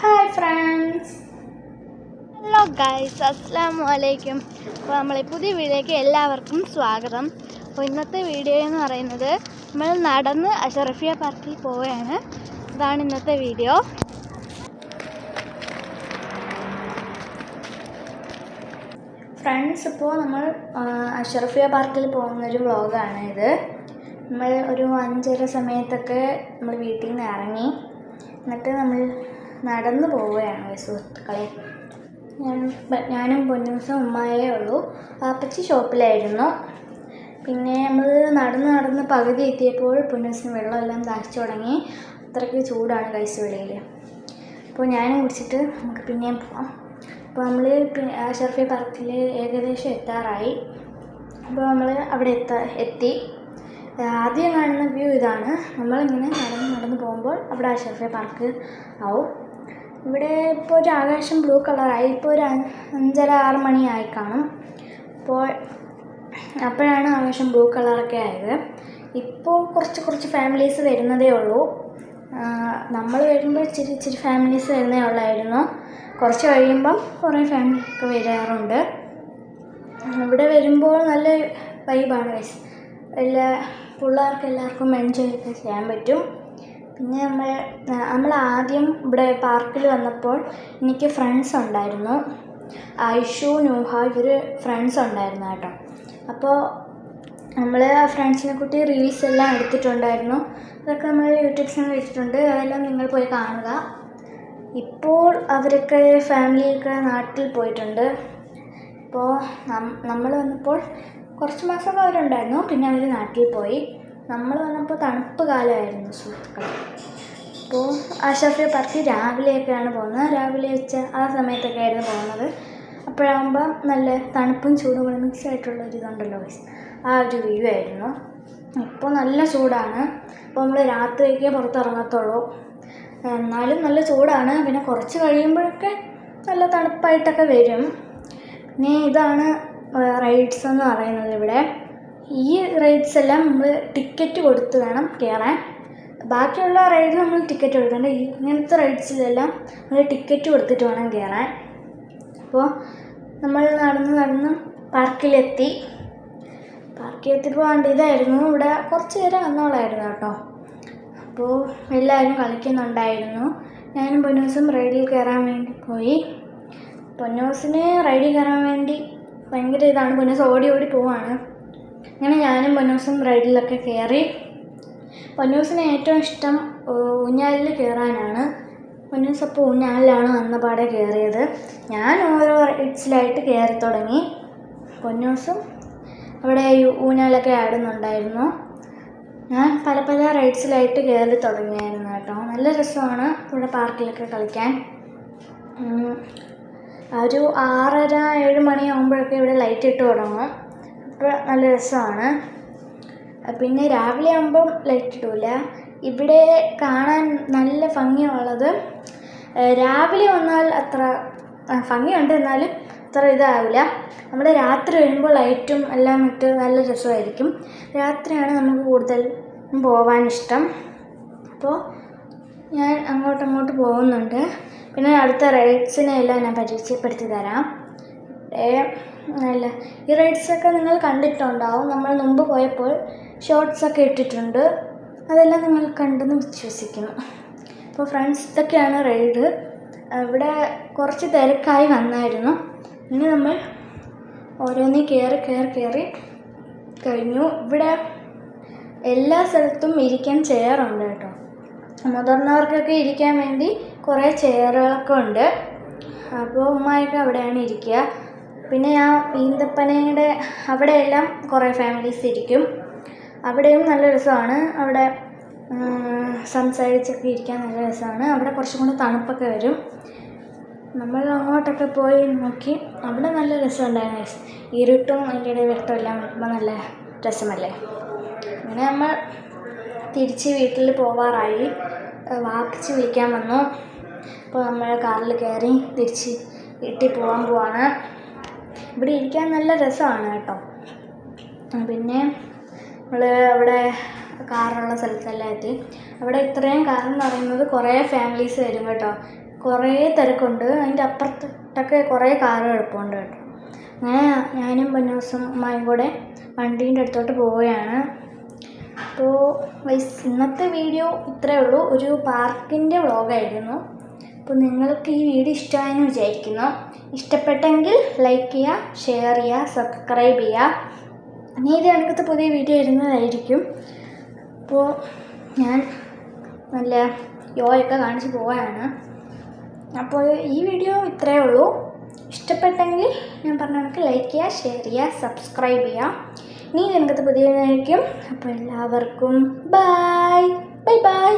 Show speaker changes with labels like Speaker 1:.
Speaker 1: Hi friends
Speaker 2: hello guys അസ്സാം വലൈക്കും അപ്പോൾ നമ്മളെ പുതിയ വീഡിയോയ്ക്ക് എല്ലാവർക്കും സ്വാഗതം. അപ്പോൾ ഇന്നത്തെ വീഡിയോ എന്ന് പറയുന്നത് നമ്മൾ നടന്ന് അഷറഫിയ പാർക്കിൽ പോവുകയാണ്. ഇതാണ് ഇന്നത്തെ വീഡിയോ.
Speaker 1: ഫ്രണ്ട്സ് ഇപ്പോൾ നമ്മൾ അഷറഫിയ പാർക്കിൽ പോകുന്നൊരു വ്ളോഗാണ് ഇത്. നമ്മൾ ഒരു അഞ്ചര സമയത്തൊക്കെ നമ്മൾ വീട്ടിൽ നിന്ന് ഇറങ്ങി. എന്നിട്ട് നമ്മൾ നടന്നു പോവുകയാണ് സുഹൃത്തുക്കളെ. ഞാൻ ഞാനും പൊന്നൂസും ഉമ്മായേ ഉള്ളൂ. പാപ്പച്ചി ഷോപ്പിലായിരുന്നു. പിന്നെ നമ്മൾ നടന്ന് നടന്ന് പകുതി എത്തിയപ്പോൾ പൊന്നൂസിന് വെള്ളമെല്ലാം ദാഹിച്ചു തുടങ്ങി. അത്രയ്ക്ക് ചൂടാണ് കഴിച്ച വെളിയിൽ അപ്പോൾ ഞാനും കുടിച്ചിട്ട് നമുക്ക് പിന്നെയും പോവാം. അപ്പോൾ നമ്മൾ ഷർഫി പാർക്കിൽ ഏകദേശം എത്താറായി. അപ്പോൾ നമ്മൾ അവിടെ എത്താ എത്തി. ആദ്യം കാണുന്ന വ്യൂ ഇതാണ്. നമ്മളിങ്ങനെ നടന്ന് നടന്ന് പോകുമ്പോൾ അവിടെ ഷർഫി പാർക്ക് ആവും. ഇവിടെ ഇപ്പോൾ ഒരു ആകാശം ബ്ലൂ കളറായി. ഇപ്പോൾ ഒരു അഞ്ച് അഞ്ചര ആറ് മണിയായി കാണും. അപ്പോൾ അപ്പോഴാണ് ആകാശം ബ്ലൂ കളറൊക്കെ ആയത്. ഇപ്പോൾ കുറച്ച് കുറച്ച് ഫാമിലീസ് വരുന്നതേ ഉള്ളൂ. നമ്മൾ വരുമ്പോൾ ഇച്ചിരി ഇച്ചിരി ഫാമിലീസ് വരുന്നേ ഉള്ളായിരുന്നു. കുറച്ച് കഴിയുമ്പം കുറേ ഫാമിലി ഒക്കെ വരാറുണ്ട്. ഇവിടെ വരുമ്പോൾ നല്ല വൈബാണ് വൈസ് എല്ലാ പിള്ളേർക്ക് എല്ലാവർക്കും എൻജോയ് ഒക്കെ ചെയ്യാൻ പറ്റും. പിന്നെ നമ്മൾ നമ്മൾ ആദ്യം ഇവിടെ പാർക്കിൽ വന്നപ്പോൾ എനിക്ക് ഫ്രണ്ട്സ് ഉണ്ടായിരുന്നു. ഐഷു നൂഹ ഇവർ ഫ്രണ്ട്സ് ഉണ്ടായിരുന്നു കേട്ടോ. അപ്പോൾ നമ്മൾ ആ ഫ്രണ്ട്സിനെ കുട്ടി റീൽസ് എല്ലാം എടുത്തിട്ടുണ്ടായിരുന്നു. അതൊക്കെ നമ്മൾ യൂട്യൂബ് ചാനൽ വെച്ചിട്ടുണ്ട്. അതെല്ലാം നിങ്ങൾ പോയി കാണുക. ഇപ്പോൾ അവരൊക്കെ ഫാമിലിയൊക്കെ നാട്ടിൽ പോയിട്ടുണ്ട്. ഇപ്പോൾ നമ്മൾ വന്നപ്പോൾ കുറച്ച് മാസമൊക്കെ അവരുണ്ടായിരുന്നു. പിന്നെ അവർ നാട്ടിൽ പോയി. നമ്മൾ വന്നപ്പോൾ തണുപ്പ് കാലമായിരുന്നു സുഹൃത്തുക്കളെ. അപ്പോൾ ആശാഫിയ പറഞ്ഞ് രാവിലെയൊക്കെയാണ് പോകുന്നത്. രാവിലെ ഉച്ച ആ സമയത്തൊക്കെ ആയിരുന്നു പോകുന്നത്. അപ്പോഴാകുമ്പോൾ നല്ല തണുപ്പും ചൂടും കൂടെ മിക്സ് ആയിട്ടുള്ള ഒരു ഇതുണ്ടല്ലോ. ആ ഒരു വ്യൂ ആയിരുന്നു. ഇപ്പോൾ നല്ല ചൂടാണ്. അപ്പോൾ നമ്മൾ രാത്രിയൊക്കെ പുറത്തിറങ്ങത്തുള്ളൂ. എന്നാലും നല്ല ചൂടാണ്. പിന്നെ കുറച്ച് കഴിയുമ്പോഴൊക്കെ നല്ല തണുപ്പായിട്ടൊക്കെ വരും. പിന്നെ ഇതാണ് റൈഡ്സ് എന്ന് പറയുന്നത് ഇവിടെ. ഈ റൈഡ്സ് എല്ലാം നമ്മൾ ടിക്കറ്റ് കൊടുത്ത് വേണം കയറാൻ ബാക്കിയുള്ള റൈഡിൽ നമ്മൾ ടിക്കറ്റ് കൊടുക്കണ്ട. ഇങ്ങനത്തെ റൈഡ്സിലെല്ലാം നമ്മൾ ടിക്കറ്റ് കൊടുത്തിട്ട് വേണം കയറാൻ അപ്പോൾ നമ്മൾ നടന്ന് നടന്ന് പാർക്കിലെത്തി പാർക്കിലെത്തിയപ്പോൾ വേണ്ട ഇതായിരുന്നു. ഇവിടെ കുറച്ച് നേരം വന്നോളായിരുന്നു കേട്ടോ. അപ്പോൾ എല്ലാവരും കളിക്കുന്നുണ്ടായിരുന്നു. ഞാനും പൊന്നൂസും റൈഡിൽ കയറാൻ വേണ്ടി പോയി. പൊന്നൂസിന് റൈഡിൽ കയറാൻ വേണ്ടി ഭയങ്കര ഇതാണ്. പൊന്നൂസ് ഓടി ഓടി പോവാണ്. അങ്ങനെ ഞാനും പൊന്നൂസും റൈഡിലൊക്കെ കയറി. പൊന്നൂസിന് ഏറ്റവും ഇഷ്ടം ഊഞ്ഞാലിൽ കയറാനാണ്. പൊന്നൂസ് അപ്പോൾ ഊഞ്ഞാലിലാണ് വന്ന പാടെ കയറിയത്. ഞാൻ ഓരോ റൈഡ്സിലായിട്ട് കയറി തുടങ്ങി. പൊന്നൂസും അവിടെ ഊഞ്ഞാലൊക്കെ ആടുന്നുണ്ടായിരുന്നു. ഞാൻ പല പല റൈഡ്സിലായിട്ട് കയറി തുടങ്ങിയായിരുന്നു കേട്ടോ. നല്ല രസമാണ് ഇവിടെ പാർക്കിലൊക്കെ കളിക്കാൻ. ഒരു ആറര ഏഴ് മണിയാകുമ്പോഴൊക്കെ ഇവിടെ ലൈറ്റ് ഇട്ട് തുടങ്ങും. അപ്പോൾ നല്ല രസമാണ്. പിന്നെ രാവിലെ ആകുമ്പം ലൈറ്റ് ഇടില്ല ഇവിടെ കാണാൻ നല്ല ഭംഗിയുള്ളത് രാവിലെ വന്നാൽ അത്ര ഭംഗിയുണ്ട്. എന്നാലും അത്ര ഇതാവില്ല നമ്മൾ രാത്രി വരുമ്പോൾ ലൈറ്റും എല്ലാം ഇട്ട് നല്ല രസമായിരിക്കും. രാത്രിയാണ് നമുക്ക് കൂടുതൽ പോവാൻ ഇഷ്ടം. അപ്പോൾ ഞാൻ അങ്ങോട്ടങ്ങോട്ട് അങ്ങോട്ട് പോകുന്നുണ്ട്. പിന്നെ അടുത്ത റൈഡ്സിനെ എല്ലാം ഞാൻ പരിചയപ്പെടുത്തി തരാം. അല്ല ഈ റൈഡ്സൊക്കെ നിങ്ങൾ കണ്ടിട്ടുണ്ടാവും. നമ്മൾ മുമ്പ് പോയപ്പോൾ ഷോർട്സ് ഒക്കെ ഇട്ടിട്ടുണ്ട്. അതെല്ലാം നിങ്ങൾ കണ്ടെന്ന് വിശ്വസിക്കുന്നു. അപ്പോൾ ഫ്രണ്ട്സ് ഇതൊക്കെയാണ് റൈഡ് ഇവിടെ കുറച്ച് തിരക്കായി വന്നായിരുന്നു. ഇനി നമ്മൾ ഓരോന്നേ കയറി കയറി കയറി കഴിഞ്ഞു. ഇവിടെ എല്ലാ സ്ഥലത്തും ഇരിക്കാൻ ചെയറുണ്ട് കേട്ടോ. മുതിർന്നവർക്കൊക്കെ ഇരിക്കാൻ വേണ്ടി കുറേ ചെയറുകളൊക്കെ ഉണ്ട്. അപ്പോൾ ഉമ്മയൊക്കെ അവിടെയാണ് ഇരിക്കുക. പിന്നെ ആ ഈന്തപ്പനയുടെ അവിടെയെല്ലാം കുറേ ഫാമിലീസ് ഇരിക്കും. അവിടെയും നല്ല രസമാണ്. അവിടെ സംസാരിച്ചൊക്കെ ഇരിക്കാൻ നല്ല രസമാണ്. അവിടെ കുറച്ചും കൂടെ തണുപ്പൊക്കെ വരും. നമ്മൾ അങ്ങോട്ടൊക്കെ പോയി നോക്കി അവിടെ നല്ല രസമുണ്ടായിരുന്നു. ഇരുട്ടും അതിന്റെ ഇടയിൽ വെട്ടമെല്ലാം വരുമ്പോൾ നല്ല രസമല്ലേ? അങ്ങനെ നമ്മൾ തിരിച്ച് വീട്ടിൽ പോവാറായി. വാക്കിച്ച് വിളിക്കാൻ വന്നു. അപ്പോൾ നമ്മൾ കാറിൽ കയറി തിരിച്ച് വീട്ടിൽ പോകാൻ പോവാണ്. ഇവിടെ ഇരിക്കാൻ നല്ല രസമാണ് കേട്ടോ. പിന്നെ നമ്മൾ അവിടെ കാറുള്ള സ്ഥലത്തെല്ലാം എത്തി. അവിടെ ഇത്രയും കാറെന്ന് പറയുന്നത് കുറേ ഫാമിലീസ് വരും കേട്ടോ. കുറേ തിരക്കുണ്ട്. അതിന്റെ അപ്പുറത്തൊക്കെ കുറേ കാറ് കിടപ്പുണ്ട് കേട്ടോ. അങ്ങനെ ഞാനും പൊന്നൂസും അമ്മായും കൂടെ വണ്ടീന്റെ അടുത്തോട്ട് പോവുകയാണ്. അപ്പോൾ ഇന്നത്തെ വീഡിയോ ഇത്രയേ ഉള്ളൂ. ഒരു പാർക്കിന്റെ വ്ളോഗായിരുന്നു അപ്പോൾ നിങ്ങൾക്ക് ഈ വീഡിയോ ഇഷ്ടമായെന്ന് വിചാരിക്കുന്നു. ഇഷ്ടപ്പെട്ടെങ്കിൽ ലൈക്ക് ചെയ്യുക ഷെയർ ചെയ്യുക സബ്സ്ക്രൈബ് ചെയ്യുക. ഇനി ഇത് കണക്കത്തെ പുതിയ വീഡിയോ വരുന്നതായിരിക്കും. അപ്പോൾ ഞാൻ നല്ല യോയൊക്കെ കാണിച്ച് പോവാനാണ് അപ്പോൾ ഈ വീഡിയോ ഇത്രയേ ഉള്ളൂ. ഇഷ്ടപ്പെട്ടെങ്കിൽ ഞാൻ പറഞ്ഞ കണക്ക് ലൈക്ക് ചെയ്യുക ഷെയർ ചെയ്യുക സബ്സ്ക്രൈബ് ചെയ്യുക. ഇനി ഇതിനകത്ത് പുതിയതായിരിക്കും. അപ്പോൾ എല്ലാവർക്കും ബായ് ബൈ ബൈ